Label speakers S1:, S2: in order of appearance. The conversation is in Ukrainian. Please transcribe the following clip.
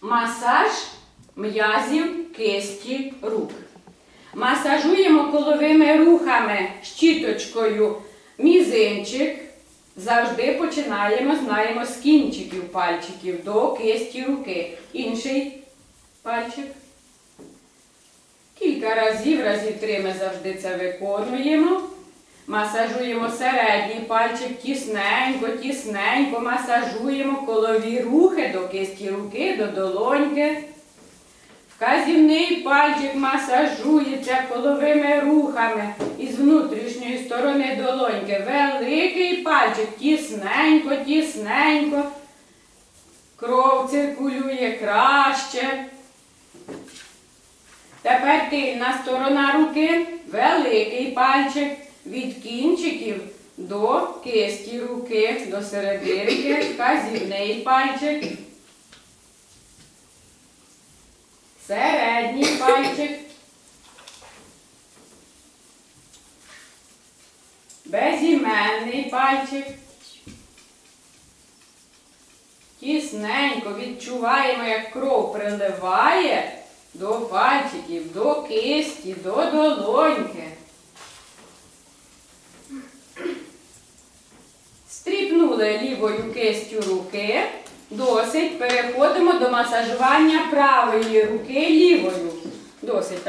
S1: масаж м'язів кисті рук. Масажуємо коловими рухами щіточкою мізинчик. Завжди починаємо, знаємо, з кінчиків пальчиків до кисті руки. Інший пальчик. Кілька разів, разів три ми завжди це виконуємо. Масажуємо середній пальчик тісненько, тісненько, масажуємо колові рухи до кисті руки, до долоньки. Вказівний пальчик масажується коловими рухами із внутрішньої сторони долоньки. Великий пальчик тісненько, тісненько. Кров циркулює краще. Тепер тильна сторона руки, великий пальчик від кінчиків до кисті руки, до серединки, вказівний пальчик. Середній пальчик. Безіменний пальчик. Тісненько відчуваємо, як кров приливає до пальчиків, до кисті, до долоньки. Стріпнули лівою кистю руки. Досить. Переходимо до масажування правої руки лівою. Досить.